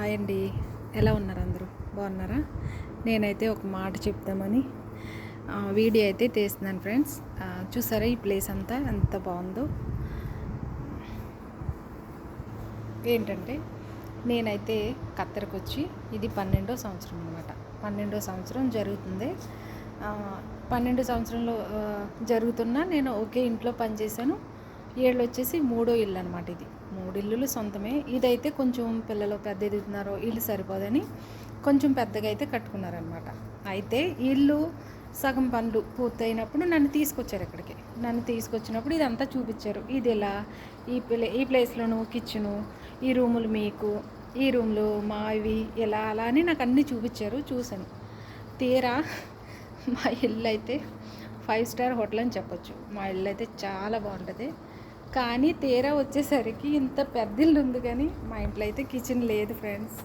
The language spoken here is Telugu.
హాయ్ అండి. ఎలా ఉన్నారు అందరూ? బాగున్నారా? నేనైతే ఒక మాట చెప్తామని వీడియో అయితే తీస్తున్నాను ఫ్రెండ్స్. చూసారా ఈ ప్లేస్ అంతా? ఎంత బాగుందో. ఏంటంటే నేనైతే ఖత్తర్కి వచ్చి ఇది పన్నెండో సంవత్సరం అనమాట పన్నెండో సంవత్సరం జరుగుతుంది. పన్నెండు సంవత్సరంలో జరుగుతున్నా నేను ఒకే ఇంట్లో పనిచేశాను. ఏళ్ళు వచ్చేసి మూడో ఇల్లు అనమాట ఇది. మూడు ఇల్లులు సొంతమే. ఇదైతే కొంచెం పిల్లలు పెద్ద ఎదుగుతున్నారో ఇల్లు సరిపోదని కొంచెం పెద్దగా అయితే కట్టుకున్నారనమాట. అయితే ఇల్లు సగం పనులు పూర్తయినప్పుడు నన్ను తీసుకొచ్చారు ఇక్కడికి. నన్ను తీసుకొచ్చినప్పుడు ఇదంతా చూపించారు. ఇది ఇలా ఈ ప్లే ఈ ప్లేస్లోను కిచెను ఈ రూములు మీకు ఈ రూమ్లు మావి ఇలా అలా అని నాకు అన్నీ చూపించారు చూశాను. తీరా మా ఇల్లు అయితే ఫైవ్ స్టార్ హోటల్ అని చెప్పొచ్చు. మా ఇల్లు అయితే చాలా బాగుంటుంది. కానీ తీరా వచ్చేసరికి ఇంత పెద్ద ఇల్లు ఉంది కానీ మా ఇంట్లో అయితే కిచెన్ లేదు ఫ్రెండ్స్.